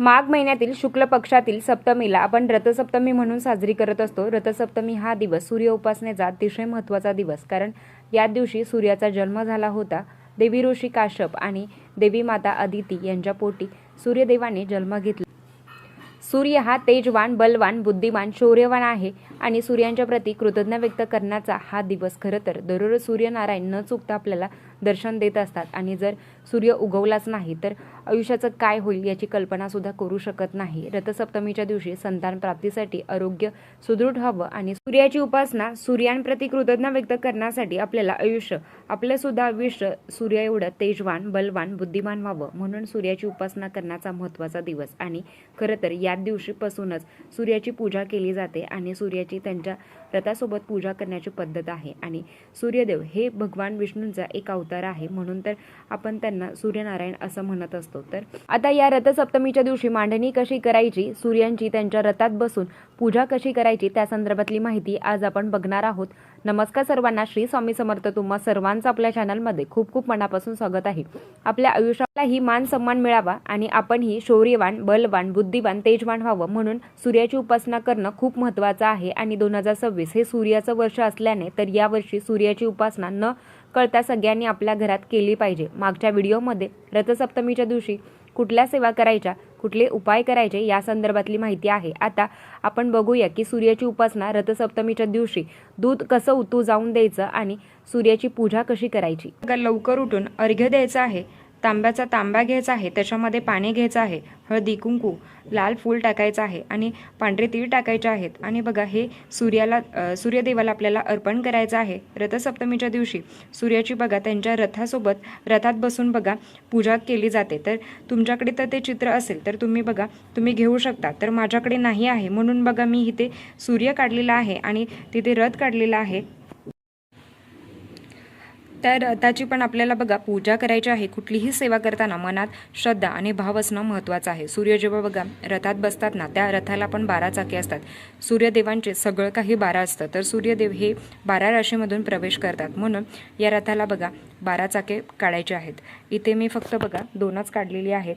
माघ महिन्यातील शुक्ल पक्षातील सप्तमीला आपण रथसप्तमी म्हणून साजरी करत असतो. रथसप्तमी हा दिवस सूर्य उपासनेचा अतिशय महत्त्वाचा दिवस. कारण या दिवशी सूर्याचा जन्म झाला होता. देवी ऋषी काश्यप आणि देवी माता अदिती यांच्या पोटी सूर्यदेवाने जन्म घेतला. सूर्य हा तेजवान बलवान बुद्धिमान शौर्यवान आहे. आणि सूर्यांच्या प्रती कृतज्ञ व्यक्त करण्याचा हा दिवस खरं तर दररोज सूर्यनारायण न चुकता आपल्याला दर्शन देत असतात. आणि जर सूर्य उगवलाच नाही तर आयुष्याचं काय होईल याची कल्पना सुद्धा करू शकत नाही. रथसप्तमीच्या दिवशी संतान प्राप्तीसाठी आरोग्य सुदृढ व्हावं आणि सूर्याची उपासना सूर्यांप्रती कृतज्ञ व्यक्त करण्यासाठी आपल्याला आयुष्य आपलं सुद्धा आयुष्य सूर्य एवढं तेजवान बलवान बुद्धिमान व्हावं म्हणून सूर्याची उपासना करण्याचा महत्त्वाचा दिवस. आणि खरं तर याच दिवशीपासूनच सूर्याची पूजा केली जाते आणि सूर्याची त्यांच्या रथासोबत पूजा करण्याची पद्धत आहे. आणि सूर्यदेव हे भगवान विष्णूंचा एक अवतार आहे. म्हणून तर आपण त्यांना सूर्यनारायण असं म्हणत असतो. तर आता या रथसप्तमीच्या दिवशी मांडणी कशी करायची? सूर्यांची त्यांच्या रथात बसून पूजा कशी करायची त्या संदर्भातली माहिती आज आपण बघणार आहोत. नमस्कार सर्वांना श्री स्वामी समर्थ तुम्हा सर्वांचं आपल्या चॅनलमध्ये खूप खूप मनापासून स्वागत आहे. आपल्या आयुष्यालाही मान सन्मान मिळावा आणि आपणही शौर्यवान बलवान बुद्धिवान तेजवान व्हावं म्हणून सूर्याची उपासना करणं खूप महत्त्वाचं आहे आणि दोन हजार सव्वीस हे सूर्याचं वर्ष असल्याने तर यावर्षी सूर्याची उपासना न कळता सगळ्यांनी आपल्या घरात केली पाहिजे. मागच्या व्हिडिओमध्ये रथसप्तमीच्या दिवशी कुठल्या सेवा करायच्या कुठले उपाय करायचे या संदर्भातली माहिती आहे. आता आपण बघूया की सूर्याची उपासना रथसप्तमीच्या दिवशी दूध कसं उतू जाऊन द्यायचं आणि सूर्याची पूजा कशी करायची. लवकर उठून अर्घ्य द्यायचं आहे. तांब्याचा तांब्या घ्यायचा आहे त्याच्यामध्ये पाणी घ्यायचं आहे हळदी कुंकू लाल फूल टाकायचं आहे आणि पांढरे तीळ टाकायचे आहेत. आणि बघा हे सूर्याला सूर्यदेवाला आपल्याला अर्पण करायचं आहे रथसप्तमीच्या दिवशी. सूर्याची बघा त्यांच्या रथासोबत रथात बसून बघा पूजा केली जाते. तर तुमच्याकडे तर ते चित्र असेल तर तुम्ही बघा तुम्ही घेऊ शकता. तर माझ्याकडे नाही आहे म्हणून बघा मी इथे सूर्य काढलेला आहे आणि तिथे रथ काढलेला आहे. त्या रथाची पण आपल्याला बघा पूजा करायची आहे कुठलीही सेवा करताना मनात श्रद्धा आणि भाव असणं महत्त्वाचं आहे. सूर्य जेव्हा बघा रथात बसतात ना त्या रथाला पण बारा चाके असतात. सूर्यदेवांचे सगळं काही बारा असतं तर सूर्यदेव हे बारा राशीमधून प्रवेश करतात. म्हणून या रथाला बघा बारा चाके काढायचे आहेत. इथे मी फक्त बघा दोनच काढलेली आहेत.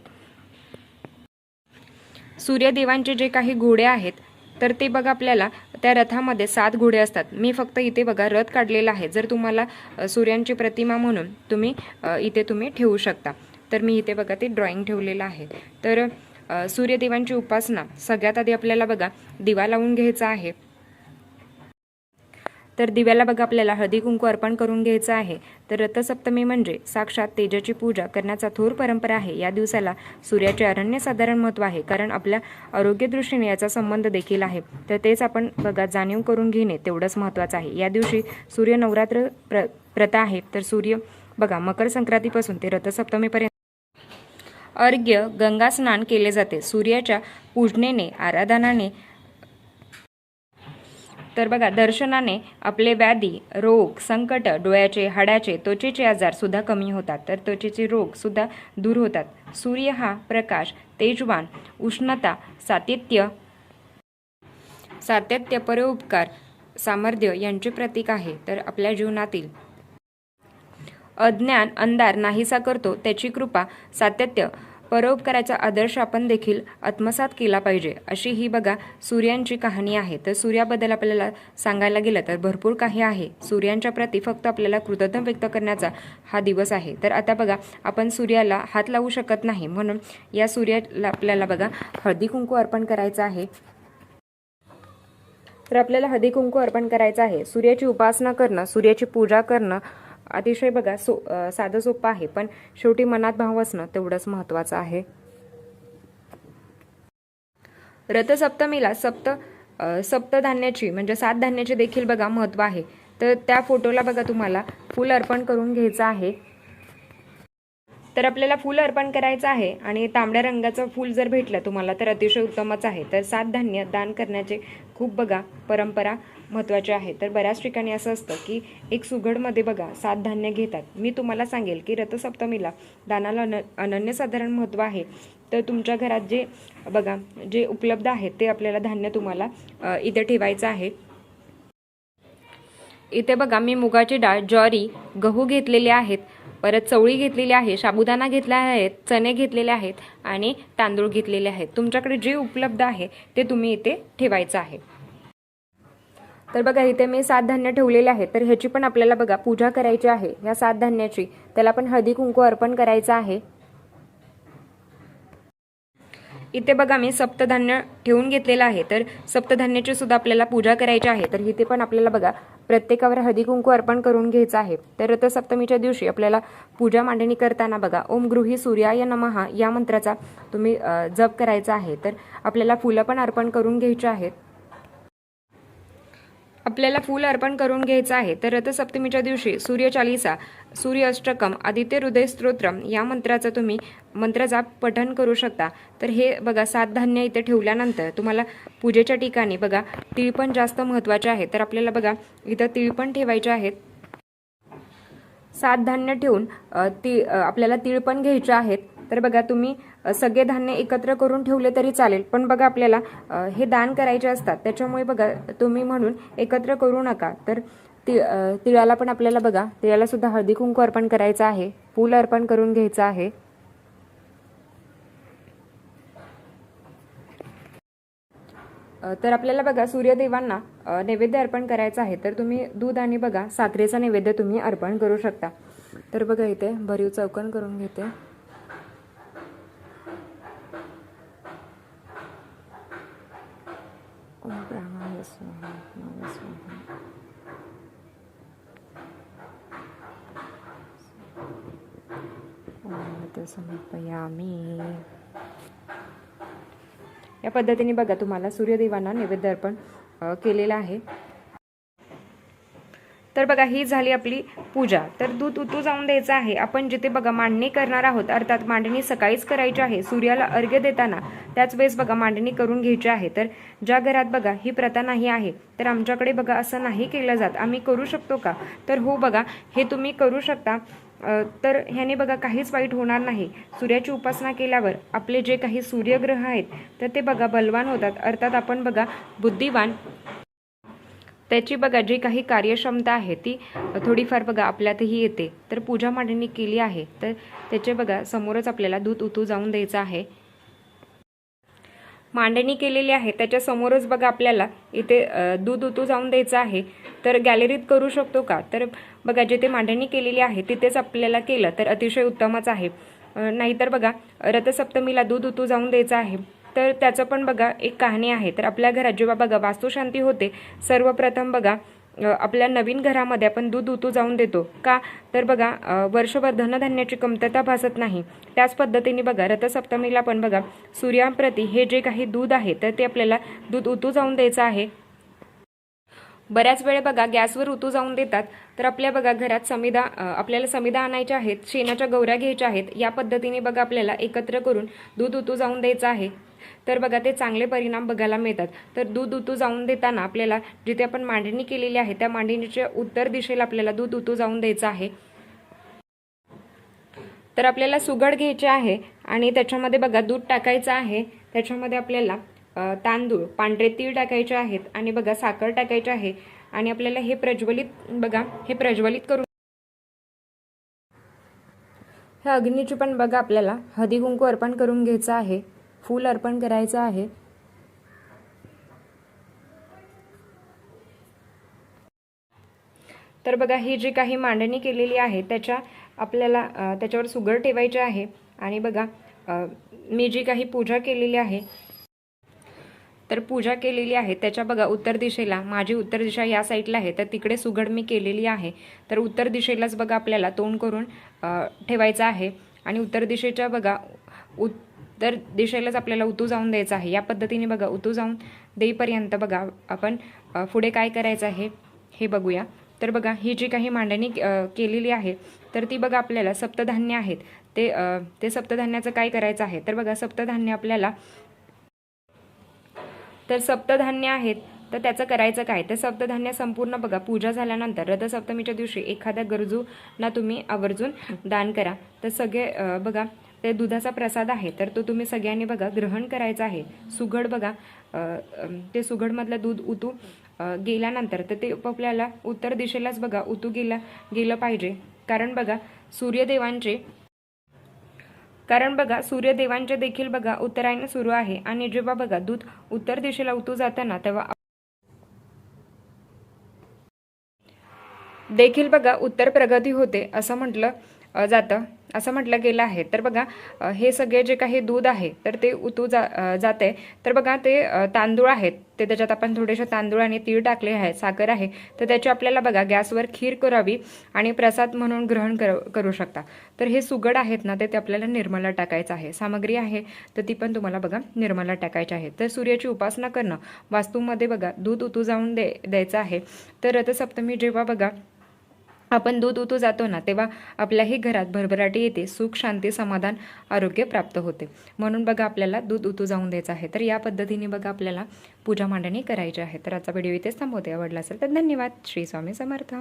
सूर्यदेवांचे जे काही घोडे आहेत तर ते बघा आपल्याला त्या रथामध्ये सात घोडे असतात. मी फक्त इथे बघा रथ काढलेला आहे. जर तुम्हाला सूर्यांची प्रतिमा म्हणून तुम्ही इथे तुम्ही ठेवू शकता. तर मी इथे बघा ते ड्रॉइंग ठेवलेलं आहे. तर सूर्यदेवांची उपासना सगळ्यात आधी आपल्याला बघा दिवा लावून घ्यायचा आहे. तर दिव्याला बघा आपल्याला हळदी कुंकू अर्पण करून घ्यायचं आहे. तर रथसप्तमी म्हणजे साक्षात तेजाची पूजा करण्याचा थोर परंपरा आहे. या दिवसाला सूर्याचे अरण्य साधारण महत्त्व आहे कारण आपल्या आरोग्यदृष्टीने याचा संबंध देखील आहे. तर तेच आपण बघा जाणीव करून घेणे तेवढंच महत्त्वाचं आहे. या दिवशी सूर्य नवरात्र प्र प्रथा आहे. तर सूर्य बघा मकर संक्रांतीपासून ते रथसप्तमीपर्यंत अर्घ्य गंगा स्नान केले जाते. सूर्याच्या पूजनेने आराधनाने तर बघा दर्शनाने आपले व्याधी रोग संकट डोळ्याचे हाडाचे त्वचेचे आजार सुद्धा कमी होतात. तर त्वचेचे रोग सुद्धा दूर होतात. सूर्य हा प्रकाश तेजवान उष्णता सातत्य सातत्य परोपकार सामर्थ्य यांचे प्रतीक आहे. तर आपल्या जीवनातील अज्ञान अंधार नाहीसा करतो त्याची कृपा सातत्य परोपकाराचा आदर्श आपण देखील आत्मसात केला पाहिजे. अशी ही बघा सूर्यांची कहाणी आहे. तर सूर्याबद्दल आपल्याला सांगायला गेलं तर भरपूर काही आहे. सूर्यांच्या प्रती फक्त आपल्याला कृतज्ञ व्यक्त करण्याचा हा दिवस आहे. तर आता बघा आपण सूर्याला हात लावू शकत नाही. म्हणून या सूर्याला आपल्याला बघा हळदी कुंकू अर्पण करायचं आहे. तर आपल्याला हळदी कुंकू अर्पण करायचं आहे. सूर्याची उपासना करणं सूर्याची पूजा करणं अतिशय बघा सो साधं सोपं आहे पण शेवटी मनात भाव असणं तेवढंच महत्त्वाचं आहे. रथसप्तमीला सप्त सप्तधान्याची म्हणजे सात धान्याचे देखील बघा महत्त्व आहे. तर त्या फोटोला बघा तुम्हाला फूल अर्पण करून घ्यायचं आहे. तर आपल्याला फूल अर्पण करायचं आहे आणि तांबड्या रंगाचं फूल जर भेटलं तुम्हाला तर अतिशय उत्तमच आहे. तर सात धान्य दान करण्याचे खूप बघा परंपरा महत्त्वाचे आहे. तर बऱ्याच ठिकाणी असं असतं की एक सुघडमध्ये बघा सात धान्य घेतात. मी तुम्हाला सांगेल की रथसप्तमीला दानाला अन अनन्यसाधारण महत्त्व आहे. तर तुमच्या घरात जे बघा जे उपलब्ध आहेत ते आपल्याला धान्य तुम्हाला इथे ठेवायचं आहे. इथे बघा मी मुगाची डाळ ज्वारी गहू घेतलेले आहेत. परत चवळी घेतलेली आहे साबुदाणा घेतला आहेत चणे घेतलेले आहेत आणि तांदूळ घेतलेले आहेत. तुमच्याकडे जे उपलब्ध आहे ते तुम्ही इथे ठेवायचं आहे. तर बघा इथे मी सात धान्य ठेवलेले आहे तर ह्याची पण आपल्याला बघा पूजा करायची आहे. ह्या सात धान्याची. त्याला पण हळदी कुंकू अर्पण करायचं आहे. इथे बघा मी सप्तधान्य ठेवून घेतलेलं आहे. तर सप्तधान्याची सुद्धा आपल्याला पूजा करायची आहे. तर इथे पण आपल्याला बघा प्रत्येकावर हळदी कुंकू अर्पण करून घ्यायचं आहे. तर रथसप्तमीच्या दिवशी आपल्याला पूजा मांडणी करताना बघा ओम गृही सूर्याय नमहा या मंत्राचा तुम्ही जप करायचा आहे. तर आपल्याला फुलं पण अर्पण करून घ्यायची आहेत. आपल्याला फूल अर्पण करून घ्यायचं आहे. तर रथसप्तमीच्या दिवशी सूर्यचालिसा सूर्य अष्टकम आदित्य हृदय स्तोत्रम या मंत्राचं तुम्ही मंत्राचा पठण करू शकता. तर हे बघा सात धान्य इथे ठेवल्यानंतर तुम्हाला पूजेच्या ठिकाणी बघा तिळपण जास्त महत्त्वाचे आहे. तर आपल्याला बघा इथं तिळपण ठेवायचे आहेत. सात धान्य ठेवून ती आपल्याला तिळपण घ्यायचे आहेत. तर बघा तुम्ही सगळे धान्य एकत्र करून ठेवले तरी चालेल. पण बघा आपल्याला हे दान करायचे असतात. त्याच्यामुळे बघा तुम्ही म्हणून एकत्र करू नका. तर ति तिळाला पण आपल्याला बघा तिळाला सुद्धा हळदी कुंकू अर्पण करायचं आहे. फूल अर्पण करून घ्यायचं आहे. तर आपल्याला बघा सूर्यदेवांना नैवेद्य अर्पण करायचं आहे. तर तुम्ही दूध आणि बघा साखरेचा नैवेद्य तुम्ही अर्पण करू शकता. तर बघा इथे भरीव चौकन करून घेते. ओम प्राणाय स्वाहा, प्राणाय स्वाहा. समर्पयामी या पद्धतीने बघा तुम्हाला सूर्यदेवांना नैवेद्य अर्पण केलेलं आहे तर बघा ही झाली आपली पूजा. तर दूध उतू जाऊन द्यायचं आहे. आपण जिथे बघा मांडणी करणार आहोत अर्थात मांडणी सकाळीच करायची आहे सूर्याला अर्घ्य देताना त्याच वेळेस बघा मांडणी करून घ्यायची आहे. तर ज्या घरात बघा ही प्रथा नाही आहे तर आमच्याकडे बघा असं नाही केलं जात. आम्ही करू शकतो का? तर हो बघा हे तुम्ही करू शकता. तर ह्याने बघा काहीच वाईट होणार नाही. सूर्याची उपासना केल्यावर आपले जे काही सूर्यग्रह आहेत तर ते बघा बलवान होतात. अर्थात आपण बघा बुद्धिवान त्याची बघा जी काही कार्यक्षमता आहे ती थोडीफार बघा आपल्यातही येते. तर पूजा मांडणी केली आहे. तर त्याचे बघा समोरच आपल्याला दूध उतू जाऊन द्यायचं आहे. मांडणी केलेली आहे. त्याच्यासमोरच बघा आपल्याला इथे दूध उतू जाऊन द्यायचं आहे. तर गॅलरीत करू शकतो का? तर बघा जिथे मांडणी केलेली आहे तिथेच आपल्याला केलं तर अतिशय उत्तमच आहे. नाहीतर बघा रथसप्तमीला दूध उतू जाऊन द्यायचं आहे. तर त्याचं पण बघा एक कहाणी आहे. तर आपल्या घरात जेव्हा बघा वास्तुशांती होते सर्वप्रथम बघा आपल्या नवीन घरामध्ये आपण दूध उतू जाऊन देतो. का? तर बघा वर्षभर धनधान्याची कमतरता भासत नाही. त्याच पद्धतीने बघा रथसप्तमीला पण बघा सूर्याप्रती हे जे काही दूध आहे तर ते आपल्याला दूध उतू जाऊन द्यायचं आहे. बऱ्याच वेळ बघा गॅसवर उतू जाऊन देतात. तर आपल्या बघा घरात समिधा आपल्याला समिधा आणायच्या आहेत शेणाच्या गौऱ्या घ्यायच्या आहेत. या पद्धतीने बघा आपल्याला एकत्र करून दूध उतू जाऊन द्यायचं आहे. तर बघा ते चांगले परिणाम बघायला मिळतात. तर दूध उतू जाऊन देताना आपल्याला जिथे आपण मांडणी केलेली आहे त्या मांडणीच्या उत्तर दिशेला आपल्याला दूध उतू जाऊन द्यायचं आहे. तर आपल्याला सुगड घ्यायचे आहे आणि त्याच्यामध्ये बघा दूध टाकायचं आहे. त्याच्यामध्ये आपल्याला तांदूळ पांढरे तीळ टाकायचे आहेत आणि बघा साखर टाकायचे आहे. आणि आपल्याला हे प्रज्वलित बघा हे प्रज्वलित करून ह्या अग्नीची पण बघा आपल्याला हदी कुंकू अर्पण करून घ्यायचं आहे. फूल अर्पण करायचं आहे. तर बघा ही जी काही मांडणी केलेली आहे त्याच्या आपल्याला त्याच्यावर सुगड ठेवायचे आहे. आणि बघा मी जी काही पूजा केलेली आहे तर पूजा केलेली आहे त्याच्या बघा उत्तर दिशेला माझी उत्तर दिशा या साईडला आहे तर तिकडे सुगड मी केलेली आहे. तर उत्तर दिशेलाच बघा आपल्याला तोंड करून ठेवायचं आहे. आणि उत्तर दिशेच्या बघा तर दिशेलाच आपल्याला उतू जाऊन द्यायचं आहे. या पद्धतीने बघा उतू जाऊन देईपर्यंत बघा आपण पुढे काय करायचं आहे हे बघूया. तर बघा ही जी काही मांडणी केलेली आहे तर ती बघा आपल्याला सप्तधान्य आहेत. ते ते सप्तधान्याचं काय करायचं आहे? तर बघा सप्तधान्य आपल्याला तर सप्तधान्य आहेत तर त्याचं करायचं काय? तर सप्तधान्य संपूर्ण बघा पूजा झाल्यानंतर रथसप्तमीच्या दिवशी एखाद्या गरजूंना तुम्ही आवर्जून दान करा. तर सगळे बघा ते दुधाचा प्रसाद आहे तर तो तुम्ही सगळ्यांनी बघा ग्रहण करायचा आहे. सुघड बघा ते सुघडमधलं दूध उतू गेल्यानंतर तर ते आपल्याला उत्तर दिशेलाच बघा उतू गेला गेलं पाहिजे. कारण बघा सूर्यदेवांचे कारण बघा सूर्यदेवांचे देखील बघा उत्तरायण सुरू आहे. आणि जेव्हा बघा दूध उत्तर दिशेला उतू जाताना तेव्हा देखील बघा उत्तर प्रगती होते असं म्हटलं जातं. असं म्हटलं गेलं आहे. तर बघा हे सगळे जे काही दूध आहे तर ते उतू जा जाते तर बघा ते तांदूळ आहेत. ते त्याच्यात आपण थोडेसे तांदूळ आणि तीळ टाकले आहे साखर आहे. तर त्याची आपल्याला बघा गॅसवर खीर करावी आणि प्रसाद म्हणून ग्रहण कर करू शकता. तर हे सुगड आहेत ना ते ते आपल्याला निर्मला टाकायचं आहे. सामग्री आहे तर ती पण तुम्हाला बघा निर्मला टाकायची आहे. तर सूर्याची उपासना करणं. वास्तूमध्ये बघा दूध उतू जाऊन दे द्यायचं आहे. तर रथसप्तमी जेव्हा बघा आपण दूध उतू जातो ना तेव्हा आपल्याही घरात भरभराटी येते सुख शांती समाधान आरोग्य प्राप्त होते. म्हणून बघा आपल्याला दूध उतू जाऊन द्यायचं आहे. तर या पद्धतीने बघा आपल्याला पूजा मांडणी करायची आहे. तर आजचा व्हिडिओ इथेच थांबवते. आवडला असेल तर धन्यवाद. श्री स्वामी समर्थ.